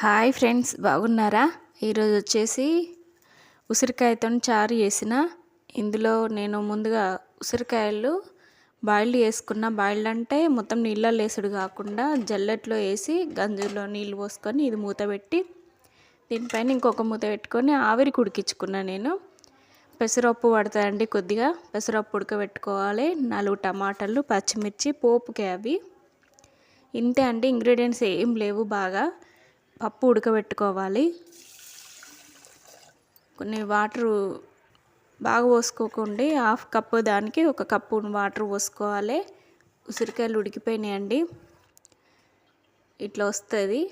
Hi friends బాగున్నారా? ఈరోజు వచ్చేసి ఉసిరికాయతో చారు చేసిన. ఇందులో నేను ముందుగా ఉసిరికాయలు బాయిల్డ్ వేసుకున్న బాయిల్డ్ అంటే మొత్తం నీళ్ళల్లో వేసుడు కాకుండా జల్లెట్లో వేసి గంజులో నీళ్ళు పోసుకొని ఇది మూత పెట్టి దీనిపైన ఇంకొక మూత పెట్టుకొని ఆవిరి కుడికించుకున్నా నేను. పెసరప్పు పడతాయండి కొద్దిగా. పెసరప్పు ఉడకబెట్టుకోవాలి. నాలుగు టమాటాలు పచ్చిమిర్చి పోపుకి అవి. ఇంతే అండి. ఇంగ్రీడియంట్స్ ఏం లేవు బాగా. పప్పు ఉడకబెట్టుకోవాలి. కొన్ని వాటరు బాగా పోసుకోకండి. హాఫ్ కప్పు దానికి ఒక కప్పు వాటర్ పోసుకోవాలి. ఉసిరికాయలు ఉడికిపోయినాయండి. ఇట్లా వస్తుంది.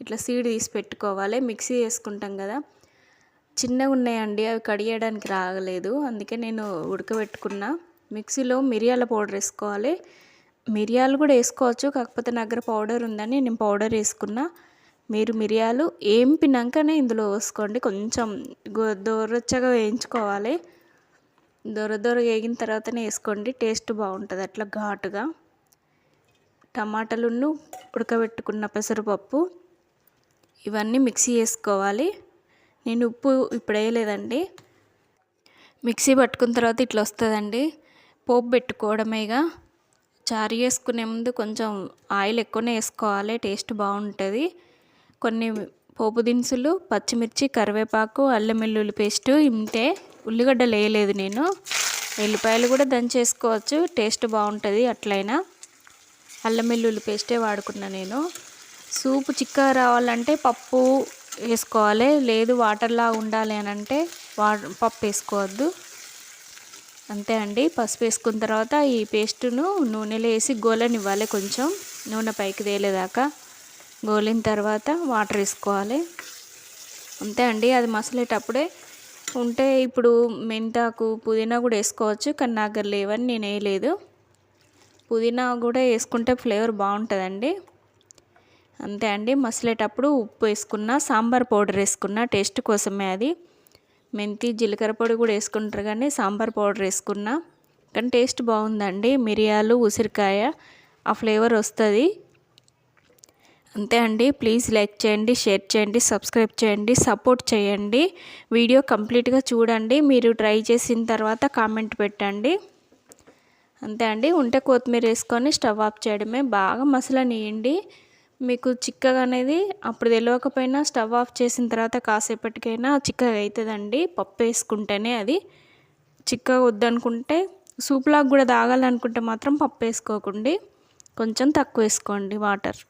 ఇట్లా సీడ్ తీసి పెట్టుకోవాలి. మిక్సీ వేసుకుంటాం కదా. చిన్నగా ఉన్నాయండి. అవి కడిగేయడానికి రాగలేదు అందుకే నేను ఉడకబెట్టుకున్నా. మిక్సీలో మిరియాల పౌడర్ వేసుకోవాలి. మిరియాలు కూడా వేసుకోవచ్చు కాకపోతే నా దగ్గర పౌడర్ ఉందని నేను పౌడర్ వేసుకున్నా. మీరు మిరియాలు ఏంపినాకనే ఇందులో వేసుకోండి. కొంచెం దోరచ్చగా వేయించుకోవాలి. దొర దొర వేగిన తర్వాతనే వేసుకోండి. టేస్ట్ బాగుంటుంది అట్లా ఘాటుగా. టమాటాలును ఉడకబెట్టుకున్న పెసరపప్పు ఇవన్నీ మిక్సీ వేసుకోవాలి. నేను ఉప్పు ఇప్పుడు వేయలేదండి. మిక్సీ పట్టుకున్న తర్వాత ఇట్లా వస్తుందండి. పోపు పెట్టుకోవడమేగా. చారు చేసుకునే ముందు కొంచెం ఆయిల్ ఎక్కువనే వేసుకోవాలి టేస్ట్ బాగుంటుంది. కొన్ని పోపు దినుసులు పచ్చిమిర్చి కరివేపాకు అల్లం వెల్లుల్లి పేస్టు ఇంతే. ఉల్లిగడ్డలు వేయలేదు నేను. ఎల్లిపాయలు కూడా దంచేసుకోవచ్చు టేస్ట్ బాగుంటుంది అట్లయినా. అల్లం వెల్లుల్లి పేస్టే వాడుకున్నా నేను. సూపు చిక్కగా రావాలంటే పప్పు వేసుకోవాలి లేదు వాటర్లా ఉండాలి అని అంటే వా పప్పు వేసుకోవద్దు. అంతే అండి. పసుపు వేసుకున్న తర్వాత ఈ పేస్టును నూనెలో వేసి గోలనివ్వాలి కొంచెం. నూనె పైకి తేలేదాకా. గోలిన తర్వాత వాటర్ వేసుకోవాలి. అంతే అండి. అది మసలేటప్పుడే ఉంటే ఇప్పుడు మెంతాకు పుదీనా కూడా వేసుకోవచ్చు కానీ నా లేవని నేను వేయలేదు. పుదీనా కూడా వేసుకుంటే ఫ్లేవర్ బాగుంటుందండి. అంతే అండి. మసలేటప్పుడు ఉప్పు వేసుకున్న సాంబార్ పౌడర్ వేసుకున్న టేస్ట్ కోసమే అది. మెంతి జీలకర్ర పొడి కూడా వేసుకుంటారు కానీ సాంబార్ పౌడర్ వేసుకున్నా. కానీ టేస్ట్ బాగుందండి. మిరియాలు ఉసిరికాయ ఆ ఫ్లేవర్ వస్తుంది. అంతే అండి. ప్లీజ్ లైక్ చేయండి షేర్ చేయండి సబ్స్క్రైబ్ చేయండి సపోర్ట్ చేయండి. వీడియో కంప్లీట్గా చూడండి. మీరు ట్రై చేసిన తర్వాత కామెంట్ పెట్టండి. అంతే అండి. ఉంటే కొత్తిమీర వేసుకొని స్టవ్ ఆఫ్ చేయడమే. బాగా మసలనియండి. మీకు చిక్కగా అనేది అప్పుడు తెలియకపోయినా స్టవ్ ఆఫ్ చేసిన తర్వాత కాసేపటికైనా చిక్కగా అవుతుందండి. పప్పు వేసుకుంటేనే అది. చిక్కగా వద్దనుకుంటే సూప్లాగా కూడా తాగాలనుకుంటే మాత్రం పప్పు వేసుకోకండి. కొంచెం తక్కువ వేసుకోండి వాటర్.